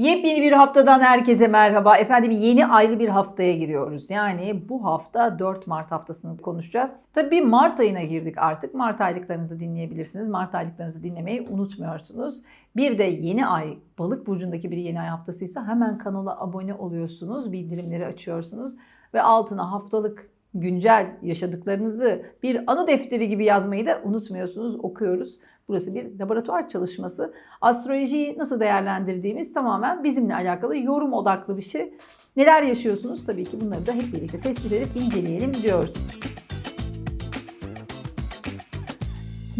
Yepyeni bir haftadan herkese merhaba. Efendim yeni aylı bir haftaya giriyoruz. Yani bu hafta 4 Mart haftasını konuşacağız. Tabii Mart ayına girdik artık. Mart aylıklarınızı dinleyebilirsiniz. Mart aylıklarınızı dinlemeyi unutmuyorsunuz. Bir de yeni ay, balık burcundaki bir yeni ay haftasıysa hemen kanala abone oluyorsunuz. Bildirimleri açıyorsunuz. Ve altına haftalık güncel yaşadıklarınızı bir anı defteri gibi yazmayı da unutmuyorsunuz. Okuyoruz. Burası bir laboratuvar çalışması. Astrolojiyi nasıl değerlendirdiğimiz tamamen bizimle alakalı yorum odaklı bir şey. Neler yaşıyorsunuz? Tabii ki bunları da hep birlikte tespit edip inceleyelim diyoruz.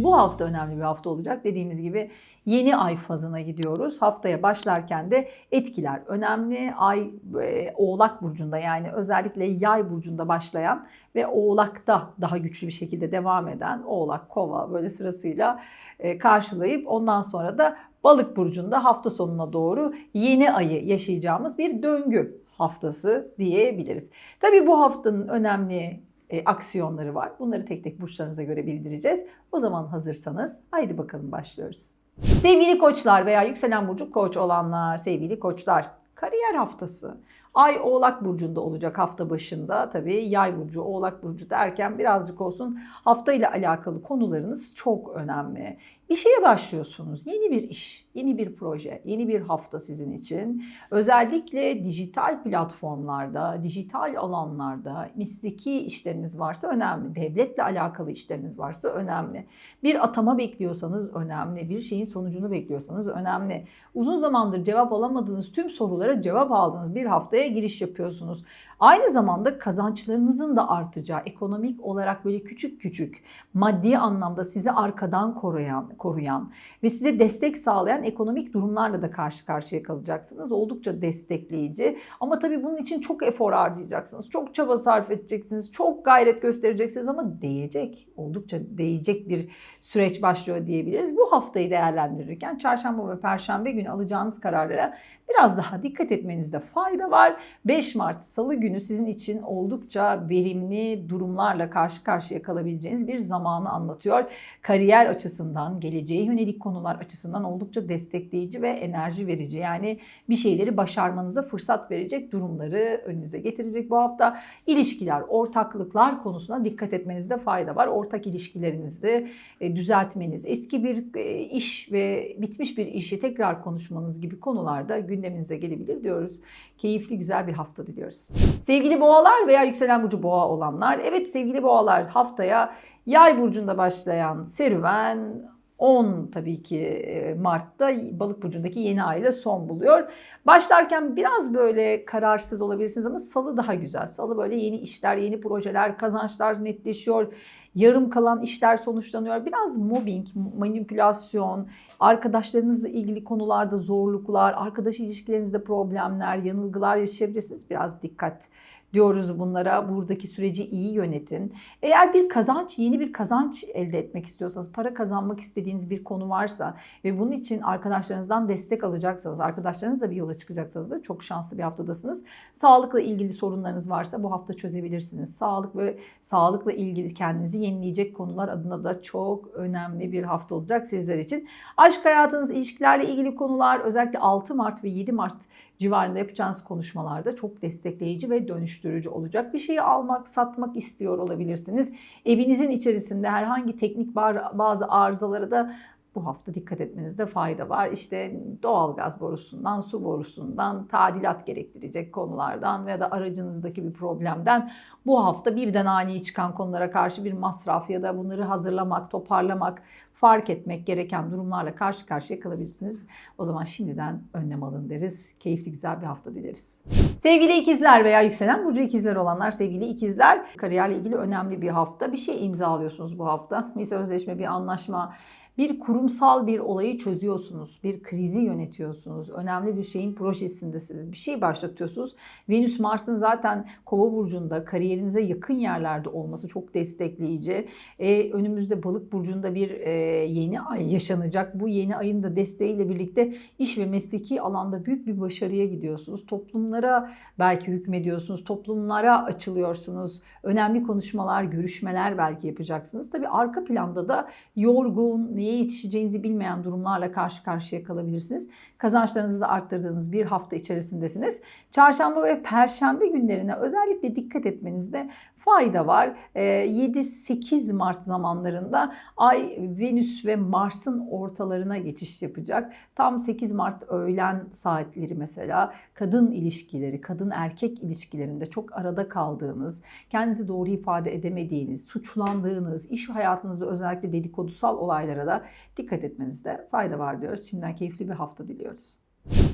Bu hafta önemli bir hafta olacak. Dediğimiz gibi yeni ay fazına gidiyoruz. Haftaya başlarken de etkiler önemli. Ay e, Oğlak burcunda yani özellikle Yay burcunda başlayan ve Oğlak'ta daha güçlü bir şekilde devam eden Oğlak, Kova böyle sırasıyla e, karşılayıp ondan sonra da Balık burcunda hafta sonuna doğru yeni ayı yaşayacağımız bir döngü haftası diyebiliriz. Tabii bu haftanın önemli e, aksiyonları var. Bunları tek tek burçlarınıza göre bildireceğiz. O zaman hazırsanız haydi bakalım başlıyoruz. Sevgili koçlar veya yükselen burcu koç olanlar, sevgili koçlar, kariyer haftası. Ay Oğlak Burcu'nda olacak hafta başında. Tabii Yay Burcu, Oğlak Burcu derken birazcık olsun hafta ile alakalı konularınız çok önemli. Bir şeye başlıyorsunuz. Yeni bir iş, yeni bir proje, yeni bir hafta sizin için. Özellikle dijital platformlarda, dijital alanlarda mesleki işleriniz varsa önemli. Devletle alakalı işleriniz varsa önemli. Bir atama bekliyorsanız önemli. Bir şeyin sonucunu bekliyorsanız önemli. Uzun zamandır cevap alamadığınız tüm sorulara cevap aldığınız bir haftaya giriş yapıyorsunuz. Aynı zamanda kazançlarınızın da artacağı, ekonomik olarak böyle küçük küçük, maddi anlamda sizi arkadan koruyan, koruyan ve size destek sağlayan ekonomik durumlarla da karşı karşıya kalacaksınız. Oldukça destekleyici ama tabii bunun için çok efor harcayacaksınız, çok çaba sarf edeceksiniz, çok gayret göstereceksiniz ama değecek, oldukça değecek bir süreç başlıyor diyebiliriz. Bu haftayı değerlendirirken çarşamba ve perşembe günü alacağınız kararlara biraz daha dikkat etmenizde fayda var. 5 Mart Salı günü sizin için oldukça verimli durumlarla karşı karşıya kalabileceğiniz bir zamanı anlatıyor. Kariyer açısından, geleceğe yönelik konular açısından oldukça destekleyici ve enerji verici. Yani bir şeyleri başarmanıza fırsat verecek durumları önünüze getirecek bu hafta. İlişkiler, ortaklıklar konusuna dikkat etmenizde fayda var. Ortak ilişkilerinizi e, düzeltmeniz, eski bir e, iş ve bitmiş bir işi tekrar konuşmanız gibi konularda gündeminize gelebilir diyoruz. Keyifli güzel bir hafta diliyoruz. Sevgili boğalar veya yükselen burcu boğa olanlar. Evet sevgili boğalar haftaya yay burcunda başlayan serüven 10 tabii ki e, Mart'ta balık burcundaki yeni ayda son buluyor. Başlarken biraz böyle kararsız olabilirsiniz ama salı daha güzel. Salı böyle yeni işler, yeni projeler, kazançlar netleşiyor. Yarım kalan işler sonuçlanıyor. Biraz mobbing, manipülasyon, arkadaşlarınızla ilgili konularda zorluklar, arkadaş ilişkilerinizde problemler, yanılgılar yaşayabilirsiniz. Biraz dikkat diyoruz bunlara. Buradaki süreci iyi yönetin. Eğer bir kazanç, yeni bir kazanç elde etmek istiyorsanız, para kazanmak istediğiniz bir konu varsa ve bunun için arkadaşlarınızdan destek alacaksanız, arkadaşlarınızla bir yola çıkacaksanız da çok şanslı bir haftadasınız. Sağlıkla ilgili sorunlarınız varsa bu hafta çözebilirsiniz. Sağlık ve sağlıkla ilgili kendinizi yenileyecek konular adına da çok önemli bir hafta olacak sizler için. Aşk hayatınız, ilişkilerle ilgili konular özellikle 6 Mart ve 7 Mart civarında yapacağınız konuşmalarda çok destekleyici ve dönüştürücü olacak. Bir şeyi almak, satmak istiyor olabilirsiniz. Evinizin içerisinde herhangi teknik bazı arızalara da bu hafta dikkat etmenizde fayda var. İşte doğalgaz borusundan, su borusundan, tadilat gerektirecek konulardan veya da aracınızdaki bir problemden bu hafta birden ani çıkan konulara karşı bir masraf ya da bunları hazırlamak, toparlamak, fark etmek gereken durumlarla karşı karşıya kalabilirsiniz. O zaman şimdiden önlem alın deriz. Keyifli güzel bir hafta dileriz. Sevgili ikizler veya yükselen burcu ikizler olanlar sevgili ikizler kariyerle ilgili önemli bir hafta. Bir şey imzalıyorsunuz bu hafta. Bir sözleşme, bir anlaşma, bir kurumsal bir olayı çözüyorsunuz, bir krizi yönetiyorsunuz, önemli bir şeyin projesindesiniz, bir şey başlatıyorsunuz. Venüs Mars'ın zaten Kova burcunda kariyerinize yakın yerlerde olması çok destekleyici. Ee, önümüzde Balık burcunda bir e, yeni ay yaşanacak. Bu yeni ayın da desteğiyle birlikte iş ve mesleki alanda büyük bir başarıya gidiyorsunuz. Toplumlara belki hükmediyorsunuz, toplumlara açılıyorsunuz. Önemli konuşmalar, görüşmeler belki yapacaksınız. Tabii arka planda da yorgun, neye neye yetişeceğinizi bilmeyen durumlarla karşı karşıya kalabilirsiniz. Kazançlarınızı da arttırdığınız bir hafta içerisindesiniz. Çarşamba ve perşembe günlerine özellikle dikkat etmenizde fayda var. Ee, 7-8 Mart zamanlarında Ay, Venüs ve Mars'ın ortalarına geçiş yapacak. Tam 8 Mart öğlen saatleri mesela kadın ilişkileri, kadın erkek ilişkilerinde çok arada kaldığınız, kendinizi doğru ifade edemediğiniz, suçlandığınız, iş hayatınızda özellikle dedikodusal olaylara da dikkat etmenizde fayda var diyoruz. Şimdiden keyifli bir hafta diliyoruz.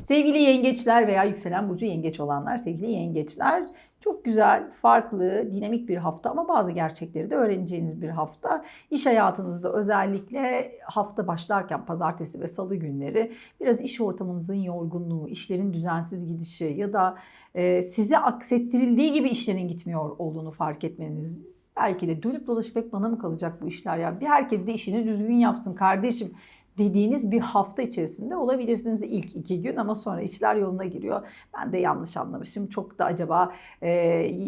Sevgili yengeçler veya yükselen burcu yengeç olanlar, sevgili yengeçler çok güzel, farklı, dinamik bir hafta ama bazı gerçekleri de öğreneceğiniz bir hafta. İş hayatınızda özellikle hafta başlarken pazartesi ve salı günleri biraz iş ortamınızın yorgunluğu, işlerin düzensiz gidişi ya da size aksettirildiği gibi işlerin gitmiyor olduğunu fark etmeniz Belki de dönüp dolaşıp hep bana mı kalacak bu işler ya? Bir herkes de işini düzgün yapsın kardeşim dediğiniz bir hafta içerisinde olabilirsiniz ilk iki gün ama sonra işler yoluna giriyor. Ben de yanlış anlamışım. Çok da acaba e,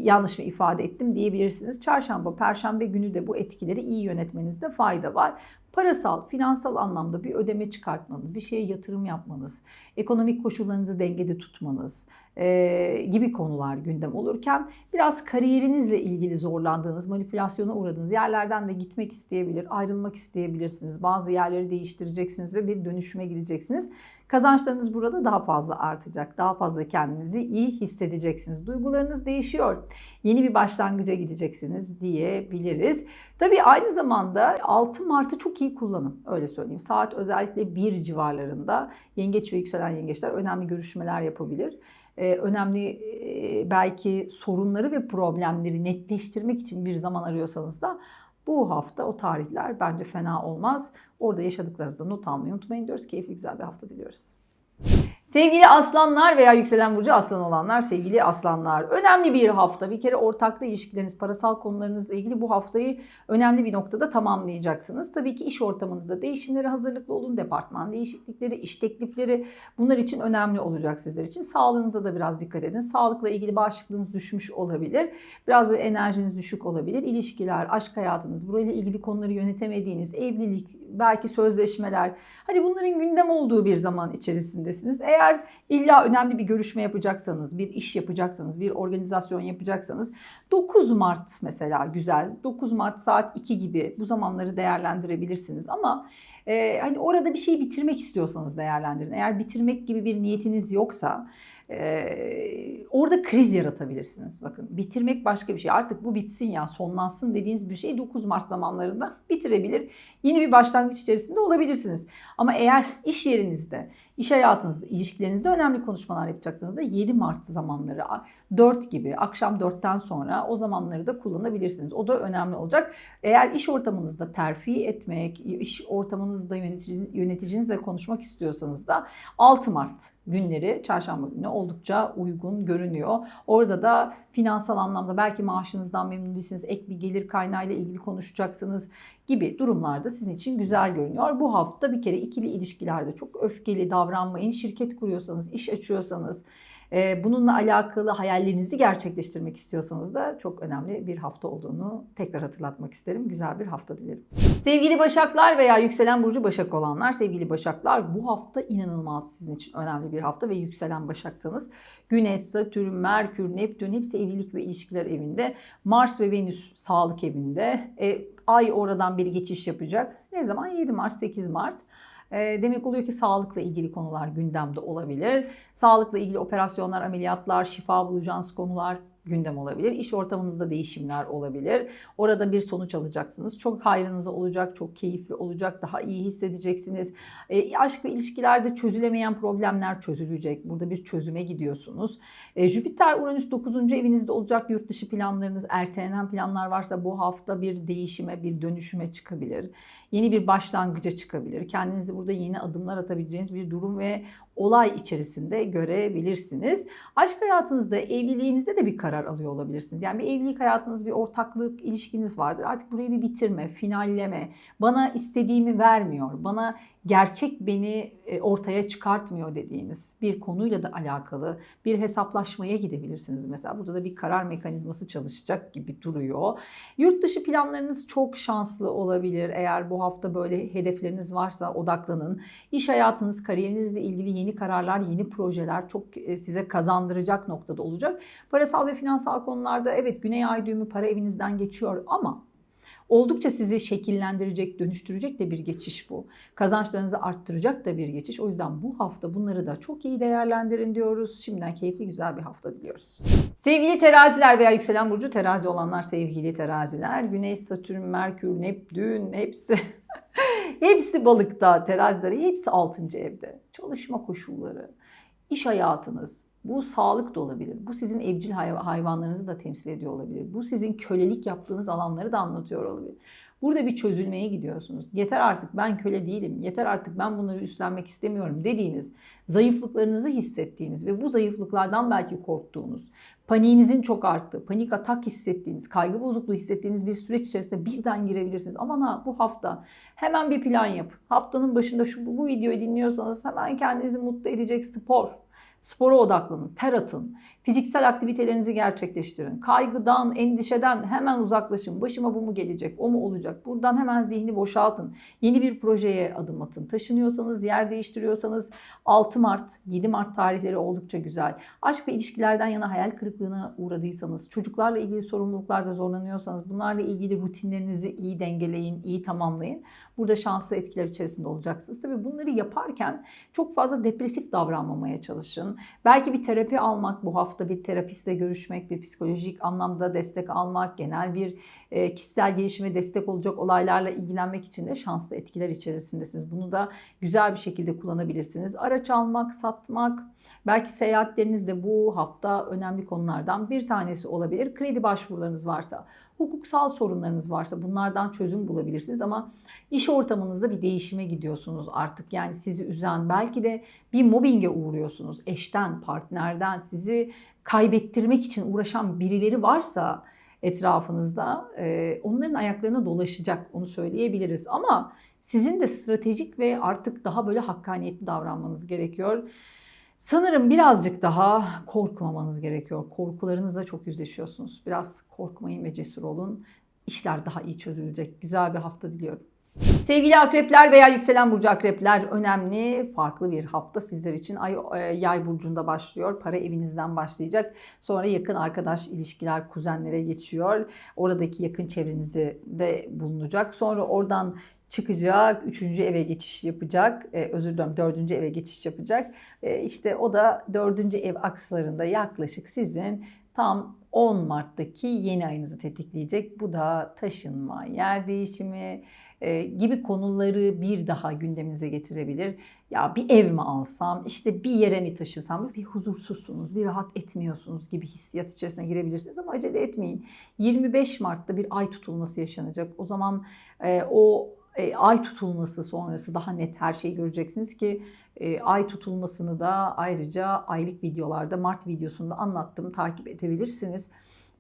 yanlış mı ifade ettim diyebilirsiniz. Çarşamba, perşembe günü de bu etkileri iyi yönetmenizde fayda var parasal, finansal anlamda bir ödeme çıkartmanız, bir şeye yatırım yapmanız, ekonomik koşullarınızı dengede tutmanız e, gibi konular gündem olurken biraz kariyerinizle ilgili zorlandığınız, manipülasyona uğradığınız yerlerden de gitmek isteyebilir, ayrılmak isteyebilirsiniz. Bazı yerleri değiştireceksiniz ve bir dönüşüme gideceksiniz. Kazançlarınız burada daha fazla artacak. Daha fazla kendinizi iyi hissedeceksiniz. Duygularınız değişiyor. Yeni bir başlangıca gideceksiniz diyebiliriz. Tabii aynı zamanda 6 Mart'ı çok iyi kullanın. Öyle söyleyeyim. Saat özellikle 1 civarlarında yengeç ve yükselen yengeçler önemli görüşmeler yapabilir önemli e, belki sorunları ve problemleri netleştirmek için bir zaman arıyorsanız da bu hafta o tarihler bence fena olmaz. Orada yaşadıklarınızı not almayı unutmayın diyoruz. Keyifli güzel bir hafta diliyoruz. Sevgili aslanlar veya yükselen burcu aslan olanlar, sevgili aslanlar. Önemli bir hafta. Bir kere ortaklı ilişkileriniz, parasal konularınızla ilgili bu haftayı önemli bir noktada tamamlayacaksınız. Tabii ki iş ortamınızda değişimlere hazırlıklı olun. Departman değişiklikleri, iş teklifleri bunlar için önemli olacak sizler için. Sağlığınıza da biraz dikkat edin. Sağlıkla ilgili bağışıklığınız düşmüş olabilir. Biraz böyle enerjiniz düşük olabilir. İlişkiler, aşk hayatınız, burayla ilgili konuları yönetemediğiniz, evlilik, belki sözleşmeler. Hadi bunların gündem olduğu bir zaman içerisindesiniz. Eğer eğer illa önemli bir görüşme yapacaksanız, bir iş yapacaksanız, bir organizasyon yapacaksanız 9 Mart mesela güzel. 9 Mart saat 2 gibi bu zamanları değerlendirebilirsiniz ama e, hani orada bir şeyi bitirmek istiyorsanız değerlendirin. Eğer bitirmek gibi bir niyetiniz yoksa orada kriz yaratabilirsiniz. Bakın bitirmek başka bir şey. Artık bu bitsin ya sonlansın dediğiniz bir şey 9 Mart zamanlarında bitirebilir. Yeni bir başlangıç içerisinde olabilirsiniz. Ama eğer iş yerinizde, iş hayatınızda, ilişkilerinizde önemli konuşmalar yapacaksınız da 7 Mart zamanları 4 gibi akşam 4'ten sonra o zamanları da kullanabilirsiniz. O da önemli olacak. Eğer iş ortamınızda terfi etmek, iş ortamınızda yönetici, yöneticinizle konuşmak istiyorsanız da 6 Mart günleri çarşamba günü oldukça uygun görünüyor. Orada da finansal anlamda belki maaşınızdan memnun değilsiniz, ek bir gelir kaynağıyla ilgili konuşacaksınız gibi durumlarda sizin için güzel görünüyor. Bu hafta bir kere ikili ilişkilerde çok öfkeli davranmayın. Şirket kuruyorsanız, iş açıyorsanız, ee, bununla alakalı hayallerinizi gerçekleştirmek istiyorsanız da çok önemli bir hafta olduğunu tekrar hatırlatmak isterim. Güzel bir hafta dilerim. Sevgili Başaklar veya yükselen burcu Başak olanlar, sevgili Başaklar bu hafta inanılmaz sizin için önemli bir hafta ve yükselen Başaksanız Güneş, Satürn, Merkür, Neptün hepsi evlilik ve ilişkiler evinde. Mars ve Venüs sağlık evinde. E, ay oradan bir geçiş yapacak. Ne zaman? 7 Mart, 8 Mart. Ee, demek oluyor ki sağlıkla ilgili konular gündemde olabilir. Sağlıkla ilgili operasyonlar, ameliyatlar, şifa bulacağınız konular gündem olabilir. İş ortamınızda değişimler olabilir. Orada bir sonuç alacaksınız. Çok hayrınıza olacak, çok keyifli olacak, daha iyi hissedeceksiniz. E, aşk ve ilişkilerde çözülemeyen problemler çözülecek. Burada bir çözüme gidiyorsunuz. E, Jüpiter, Uranüs 9. evinizde olacak. Yurt dışı planlarınız, ertelenen planlar varsa bu hafta bir değişime, bir dönüşüme çıkabilir. Yeni bir başlangıca çıkabilir. Kendinizi burada yeni adımlar atabileceğiniz bir durum ve olay içerisinde görebilirsiniz. Aşk hayatınızda, evliliğinizde de bir karar alıyor olabilirsiniz. Yani bir evlilik hayatınız, bir ortaklık ilişkiniz vardır. Artık burayı bir bitirme, finalleme. Bana istediğimi vermiyor. Bana gerçek beni e, ortaya çıkartmıyor dediğiniz bir konuyla da alakalı bir hesaplaşmaya gidebilirsiniz. Mesela burada da bir karar mekanizması çalışacak gibi duruyor. Yurt dışı planlarınız çok şanslı olabilir. Eğer bu hafta böyle hedefleriniz varsa odaklanın. İş hayatınız, kariyerinizle ilgili yeni kararlar, yeni projeler çok e, size kazandıracak noktada olacak. Parasal ve finansal konularda evet güney ay düğümü para evinizden geçiyor ama oldukça sizi şekillendirecek, dönüştürecek de bir geçiş bu. Kazançlarınızı arttıracak da bir geçiş. O yüzden bu hafta bunları da çok iyi değerlendirin diyoruz. Şimdiden keyifli güzel bir hafta diliyoruz. Sevgili teraziler veya yükselen burcu terazi olanlar sevgili teraziler. Güneş, Satürn, Merkür, Neptün hepsi hepsi balıkta terazileri hepsi 6. evde. Çalışma koşulları, iş hayatınız, bu sağlık da olabilir. Bu sizin evcil hayvanlarınızı da temsil ediyor olabilir. Bu sizin kölelik yaptığınız alanları da anlatıyor olabilir. Burada bir çözülmeye gidiyorsunuz. Yeter artık ben köle değilim. Yeter artık ben bunları üstlenmek istemiyorum dediğiniz, zayıflıklarınızı hissettiğiniz ve bu zayıflıklardan belki korktuğunuz, paniğinizin çok arttığı, panik atak hissettiğiniz, kaygı bozukluğu hissettiğiniz bir süreç içerisinde birden girebilirsiniz. Aman ha bu hafta hemen bir plan yapın. Haftanın başında şu bu videoyu dinliyorsanız hemen kendinizi mutlu edecek spor, Spora odaklanın, ter atın, fiziksel aktivitelerinizi gerçekleştirin. Kaygıdan, endişeden hemen uzaklaşın. Başıma bu mu gelecek, o mu olacak? Buradan hemen zihni boşaltın. Yeni bir projeye adım atın. Taşınıyorsanız, yer değiştiriyorsanız 6 Mart, 7 Mart tarihleri oldukça güzel. Aşk ve ilişkilerden yana hayal kırıklığına uğradıysanız, çocuklarla ilgili sorumluluklarda zorlanıyorsanız bunlarla ilgili rutinlerinizi iyi dengeleyin, iyi tamamlayın. Burada şanslı etkiler içerisinde olacaksınız. Tabii bunları yaparken çok fazla depresif davranmamaya çalışın. Belki bir terapi almak, bu hafta bir terapistle görüşmek, bir psikolojik anlamda destek almak, genel bir e, kişisel gelişime destek olacak olaylarla ilgilenmek için de şanslı etkiler içerisindesiniz. Bunu da güzel bir şekilde kullanabilirsiniz. Araç almak, satmak, belki seyahatleriniz de bu hafta önemli konulardan bir tanesi olabilir. Kredi başvurularınız varsa hukuksal sorunlarınız varsa bunlardan çözüm bulabilirsiniz ama iş ortamınızda bir değişime gidiyorsunuz artık. Yani sizi üzen belki de bir mobbinge uğruyorsunuz. Eşten, partnerden sizi kaybettirmek için uğraşan birileri varsa etrafınızda onların ayaklarına dolaşacak onu söyleyebiliriz. Ama sizin de stratejik ve artık daha böyle hakkaniyetli davranmanız gerekiyor. Sanırım birazcık daha korkmamanız gerekiyor. Korkularınızla çok yüzleşiyorsunuz. Biraz korkmayın ve cesur olun. İşler daha iyi çözülecek. Güzel bir hafta diliyorum. Sevgili akrepler veya yükselen burcu akrepler önemli farklı bir hafta sizler için. Ay e, yay burcunda başlıyor. Para evinizden başlayacak. Sonra yakın arkadaş ilişkiler kuzenlere geçiyor. Oradaki yakın çevrenizi de bulunacak. Sonra oradan çıkacak, üçüncü eve geçiş yapacak, e, özür dilerim dördüncü eve geçiş yapacak. E, işte o da dördüncü ev akslarında yaklaşık sizin tam 10 Mart'taki yeni ayınızı tetikleyecek. Bu da taşınma, yer değişimi e, gibi konuları bir daha gündeminize getirebilir. Ya bir ev mi alsam, işte bir yere mi taşısam, bir huzursuzsunuz, bir rahat etmiyorsunuz gibi hissiyat içerisine girebilirsiniz ama acele etmeyin. 25 Mart'ta bir ay tutulması yaşanacak. O zaman e, o ay tutulması sonrası daha net her şeyi göreceksiniz ki e, ay tutulmasını da ayrıca aylık videolarda Mart videosunda anlattım takip edebilirsiniz.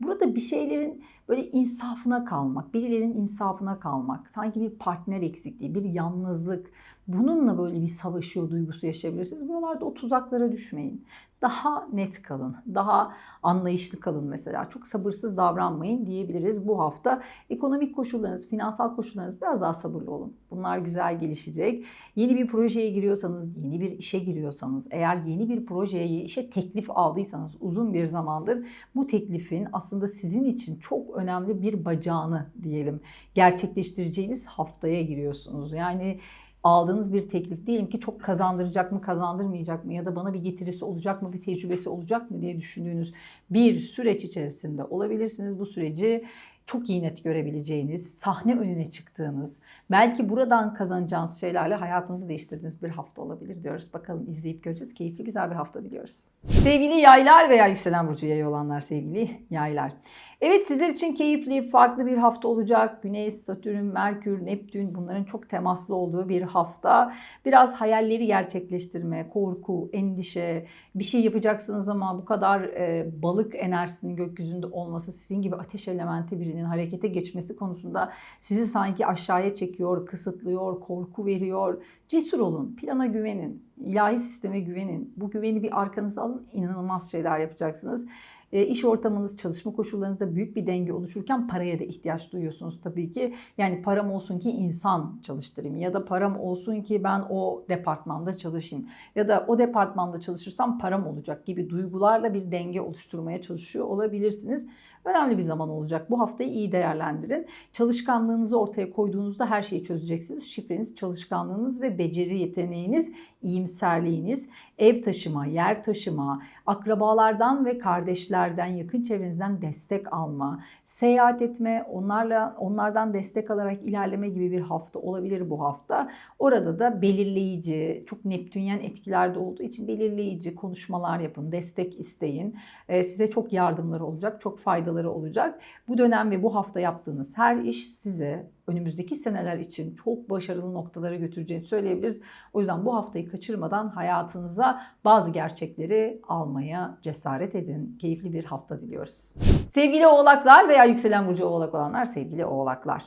Burada bir şeylerin böyle insafına kalmak, birilerinin insafına kalmak, sanki bir partner eksikliği, bir yalnızlık, bununla böyle bir savaşıyor duygusu yaşayabilirsiniz. Buralarda o tuzaklara düşmeyin. Daha net kalın, daha anlayışlı kalın mesela. Çok sabırsız davranmayın diyebiliriz bu hafta. Ekonomik koşullarınız, finansal koşullarınız biraz daha sabırlı olun. Bunlar güzel gelişecek. Yeni bir projeye giriyorsanız, yeni bir işe giriyorsanız, eğer yeni bir projeye, işe teklif aldıysanız uzun bir zamandır bu teklifin aslında sizin için çok önemli bir bacağını diyelim gerçekleştireceğiniz haftaya giriyorsunuz. Yani aldığınız bir teklif diyelim ki çok kazandıracak mı kazandırmayacak mı ya da bana bir getirisi olacak mı bir tecrübesi olacak mı diye düşündüğünüz bir süreç içerisinde olabilirsiniz. Bu süreci çok iyi net görebileceğiniz, sahne önüne çıktığınız, belki buradan kazanacağınız şeylerle hayatınızı değiştirdiğiniz bir hafta olabilir diyoruz. Bakalım izleyip göreceğiz. Keyifli güzel bir hafta diliyoruz. Sevgili yaylar veya yükselen burcu yayı olanlar sevgili yaylar. Evet sizler için keyifli, farklı bir hafta olacak. Güneş, Satürn, Merkür, Neptün bunların çok temaslı olduğu bir hafta. Biraz hayalleri gerçekleştirme, korku, endişe, bir şey yapacaksınız ama bu kadar e, balık enerjisinin gökyüzünde olması, sizin gibi ateş elementi birinin harekete geçmesi konusunda sizi sanki aşağıya çekiyor, kısıtlıyor, korku veriyor. Cesur olun, plana güvenin, ilahi sisteme güvenin. Bu güveni bir arkanıza alın, inanılmaz şeyler yapacaksınız. E, iş ortamınız, çalışma koşullarınızda büyük bir denge oluşurken paraya da ihtiyaç duyuyorsunuz tabii ki. Yani param olsun ki insan çalıştırayım ya da param olsun ki ben o departmanda çalışayım ya da o departmanda çalışırsam param olacak gibi duygularla bir denge oluşturmaya çalışıyor olabilirsiniz. Önemli bir zaman olacak. Bu haftayı iyi değerlendirin. Çalışkanlığınızı ortaya koyduğunuzda her şeyi çözeceksiniz. Şifreniz, çalışkanlığınız ve beceri yeteneğiniz, iyimserliğiniz, ev taşıma, yer taşıma, akrabalardan ve kardeşlerden, yakın çevrenizden destek alma, seyahat etme, onlarla onlardan destek alarak ilerleme gibi bir hafta olabilir bu hafta. Orada da belirleyici, çok Neptünyen etkilerde olduğu için belirleyici konuşmalar yapın, destek isteyin. Ee, size çok yardımları olacak, çok faydaları olacak. Bu dönem ve bu hafta yaptığınız her iş size önümüzdeki seneler için çok başarılı noktalara götüreceğini söyleyebiliriz. O yüzden bu haftayı kaçırmadan hayatınıza bazı gerçekleri almaya cesaret edin. Keyifli bir hafta diliyoruz. Sevgili oğlaklar veya yükselen burcu oğlak olanlar sevgili oğlaklar.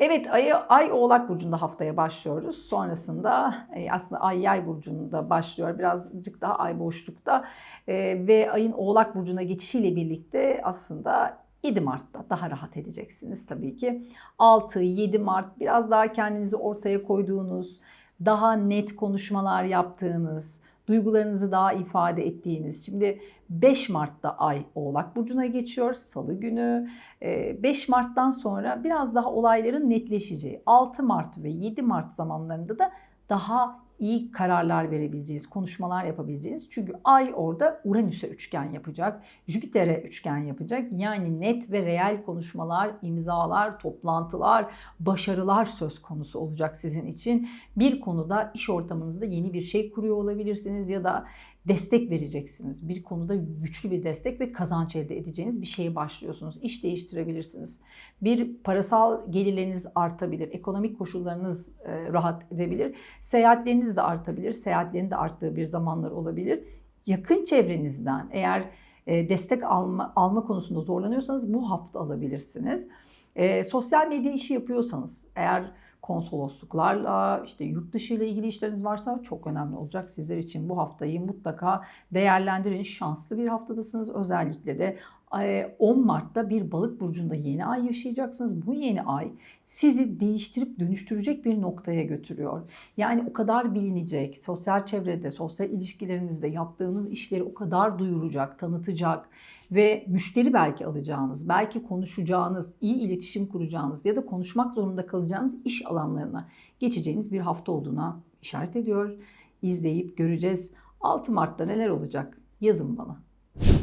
Evet ay, ay oğlak burcunda haftaya başlıyoruz. Sonrasında e, aslında ay yay burcunda başlıyor. Birazcık daha ay boşlukta e, ve ayın oğlak burcuna geçişiyle birlikte aslında 7 Mart'ta daha rahat edeceksiniz tabii ki. 6-7 Mart biraz daha kendinizi ortaya koyduğunuz, daha net konuşmalar yaptığınız, duygularınızı daha ifade ettiğiniz. Şimdi 5 Mart'ta ay Oğlak Burcu'na geçiyor salı günü. 5 Mart'tan sonra biraz daha olayların netleşeceği 6 Mart ve 7 Mart zamanlarında da daha iyi kararlar verebileceğiniz, konuşmalar yapabileceğiniz. Çünkü Ay orada Uranüs'e üçgen yapacak, Jüpiter'e üçgen yapacak. Yani net ve reel konuşmalar, imzalar, toplantılar, başarılar söz konusu olacak sizin için. Bir konuda iş ortamınızda yeni bir şey kuruyor olabilirsiniz ya da destek vereceksiniz. Bir konuda güçlü bir destek ve kazanç elde edeceğiniz bir şeye başlıyorsunuz. İş değiştirebilirsiniz. Bir parasal gelirleriniz artabilir. Ekonomik koşullarınız e, rahat edebilir. Seyahatleriniz de artabilir. Seyahatlerin de arttığı bir zamanlar olabilir. Yakın çevrenizden eğer e, destek alma, alma konusunda zorlanıyorsanız bu hafta alabilirsiniz. E, sosyal medya işi yapıyorsanız eğer konsolosluklarla, işte yurt dışı ile ilgili işleriniz varsa çok önemli olacak sizler için. Bu haftayı mutlaka değerlendirin. Şanslı bir haftadasınız. Özellikle de 10 Mart'ta bir balık burcunda yeni ay yaşayacaksınız. Bu yeni ay sizi değiştirip dönüştürecek bir noktaya götürüyor. Yani o kadar bilinecek, sosyal çevrede, sosyal ilişkilerinizde yaptığınız işleri o kadar duyuracak, tanıtacak ve müşteri belki alacağınız, belki konuşacağınız, iyi iletişim kuracağınız ya da konuşmak zorunda kalacağınız iş alanlarına geçeceğiniz bir hafta olduğuna işaret ediyor. İzleyip göreceğiz. 6 Mart'ta neler olacak? Yazın bana.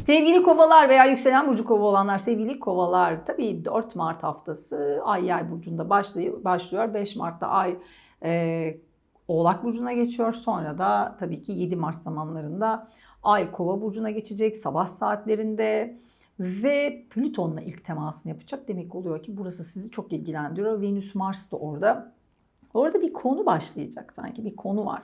Sevgili kovalar veya yükselen burcu kova olanlar sevgili kovalar tabii 4 Mart haftası ay yay burcunda başlıyor. başlıyor. 5 Mart'ta ay e, oğlak burcuna geçiyor. Sonra da tabii ki 7 Mart zamanlarında ay kova burcuna geçecek sabah saatlerinde ve Plüton'la ilk temasını yapacak. Demek oluyor ki burası sizi çok ilgilendiriyor. Venüs Mars da orada. Orada bir konu başlayacak sanki bir konu var.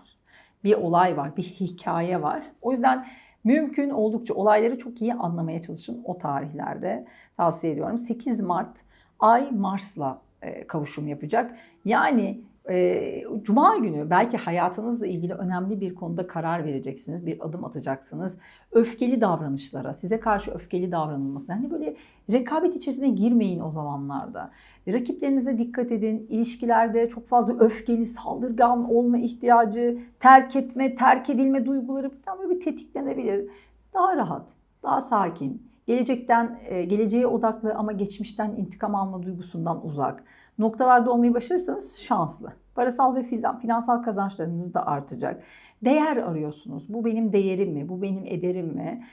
Bir olay var, bir hikaye var. O yüzden Mümkün oldukça olayları çok iyi anlamaya çalışın o tarihlerde tavsiye ediyorum. 8 Mart Ay Mars'la e, kavuşum yapacak. Yani e, Cuma günü belki hayatınızla ilgili önemli bir konuda karar vereceksiniz, bir adım atacaksınız. Öfkeli davranışlara, size karşı öfkeli davranılması. Yani böyle rekabet içerisine girmeyin o zamanlarda. Rakiplerinize dikkat edin. İlişkilerde çok fazla öfkeli, saldırgan olma ihtiyacı, terk etme, terk edilme duyguları bir böyle bir tetiklenebilir. Daha rahat, daha sakin, gelecekten geleceğe odaklı ama geçmişten intikam alma duygusundan uzak noktalarda olmayı başarırsanız şanslı. Parasal ve finansal kazançlarınız da artacak. Değer arıyorsunuz. Bu benim değerim mi? Bu benim ederim mi?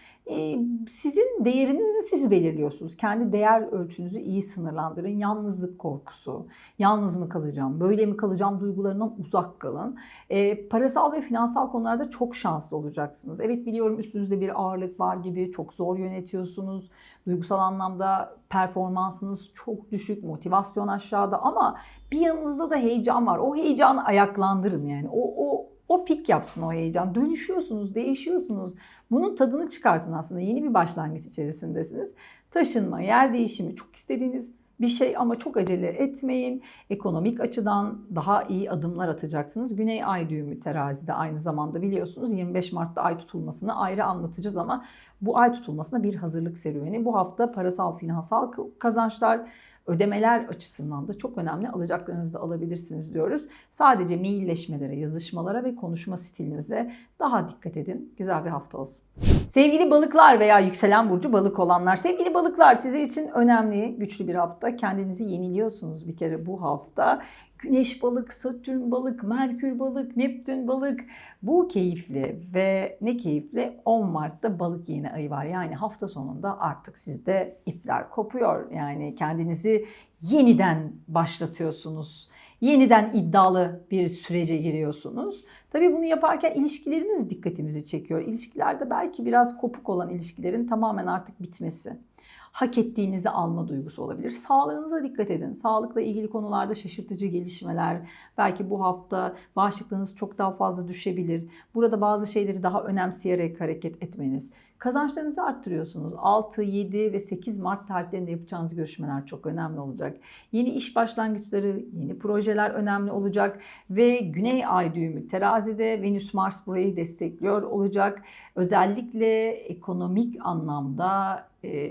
Sizin değerinizi siz belirliyorsunuz. Kendi değer ölçünüzü iyi sınırlandırın. Yalnızlık korkusu, yalnız mı kalacağım, böyle mi kalacağım duygularından uzak kalın. Ee, parasal ve finansal konularda çok şanslı olacaksınız. Evet biliyorum üstünüzde bir ağırlık var gibi, çok zor yönetiyorsunuz. Duygusal anlamda performansınız çok düşük, motivasyon aşağıda ama bir yanınızda da heyecan var. O heyecanı ayaklandırın yani. O, o, o pik yapsın o heyecan. Dönüşüyorsunuz, değişiyorsunuz. Bunun tadını çıkartın aslında. Yeni bir başlangıç içerisindesiniz. Taşınma, yer değişimi çok istediğiniz bir şey ama çok acele etmeyin. Ekonomik açıdan daha iyi adımlar atacaksınız. Güney ay düğümü terazide aynı zamanda biliyorsunuz 25 Mart'ta ay tutulmasını ayrı anlatacağız ama bu ay tutulmasına bir hazırlık serüveni. Bu hafta parasal finansal kazançlar ödemeler açısından da çok önemli alacaklarınızı da alabilirsiniz diyoruz. Sadece mailleşmelere, yazışmalara ve konuşma stilinize daha dikkat edin. Güzel bir hafta olsun. Sevgili balıklar veya yükselen burcu balık olanlar, sevgili balıklar sizin için önemli, güçlü bir hafta. Kendinizi yeniliyorsunuz bir kere bu hafta. Güneş balık, Satürn balık, Merkür balık, Neptün balık. Bu keyifli ve ne keyifli 10 Mart'ta balık yeni ayı var. Yani hafta sonunda artık sizde ipler kopuyor. Yani kendinizi yeniden başlatıyorsunuz. Yeniden iddialı bir sürece giriyorsunuz. Tabii bunu yaparken ilişkileriniz dikkatimizi çekiyor. İlişkilerde belki biraz kopuk olan ilişkilerin tamamen artık bitmesi hak ettiğinizi alma duygusu olabilir. Sağlığınıza dikkat edin. Sağlıkla ilgili konularda şaşırtıcı gelişmeler. Belki bu hafta bağışıklığınız çok daha fazla düşebilir. Burada bazı şeyleri daha önemseyerek hareket etmeniz. Kazançlarınızı arttırıyorsunuz. 6, 7 ve 8 Mart tarihlerinde yapacağınız görüşmeler çok önemli olacak. Yeni iş başlangıçları, yeni projeler önemli olacak ve Güney Ay düğümü terazide Venüs Mars burayı destekliyor olacak. Özellikle ekonomik anlamda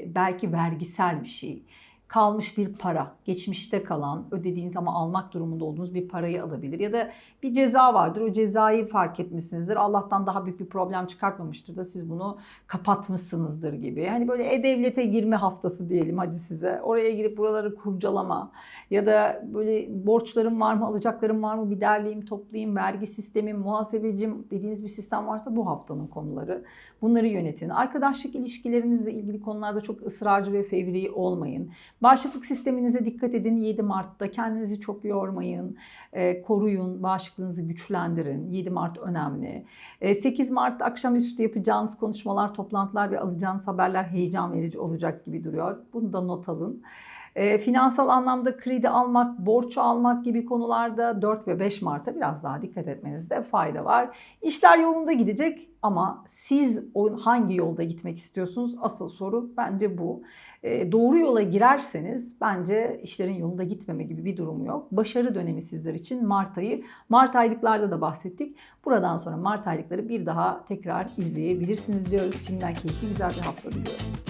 belki vergisel bir şey kalmış bir para, geçmişte kalan, ödediğiniz ama almak durumunda olduğunuz bir parayı alabilir. Ya da bir ceza vardır, o cezayı fark etmişsinizdir. Allah'tan daha büyük bir problem çıkartmamıştır da siz bunu kapatmışsınızdır gibi. Hani böyle e-devlete girme haftası diyelim hadi size. Oraya girip buraları kurcalama ya da böyle borçlarım var mı, alacaklarım var mı bir derleyeyim, toplayayım, vergi sistemim, muhasebecim dediğiniz bir sistem varsa bu haftanın konuları. Bunları yönetin. Arkadaşlık ilişkilerinizle ilgili konularda çok ısrarcı ve fevri olmayın. Bağışıklık sisteminize dikkat edin 7 Mart'ta. Kendinizi çok yormayın, e, koruyun, bağışıklığınızı güçlendirin. 7 Mart önemli. E, 8 Mart akşamüstü yapacağınız konuşmalar, toplantılar ve alacağınız haberler heyecan verici olacak gibi duruyor. Bunu da not alın. E, finansal anlamda kredi almak, borç almak gibi konularda 4 ve 5 Mart'a biraz daha dikkat etmenizde fayda var. İşler yolunda gidecek ama siz hangi yolda gitmek istiyorsunuz? Asıl soru bence bu. E, doğru yola girerseniz bence işlerin yolunda gitmeme gibi bir durum yok. Başarı dönemi sizler için Mart ayı. Mart aylıklarda da bahsettik. Buradan sonra Mart aylıkları bir daha tekrar izleyebilirsiniz diyoruz. Şimdiden keyifli güzel bir hafta diliyoruz.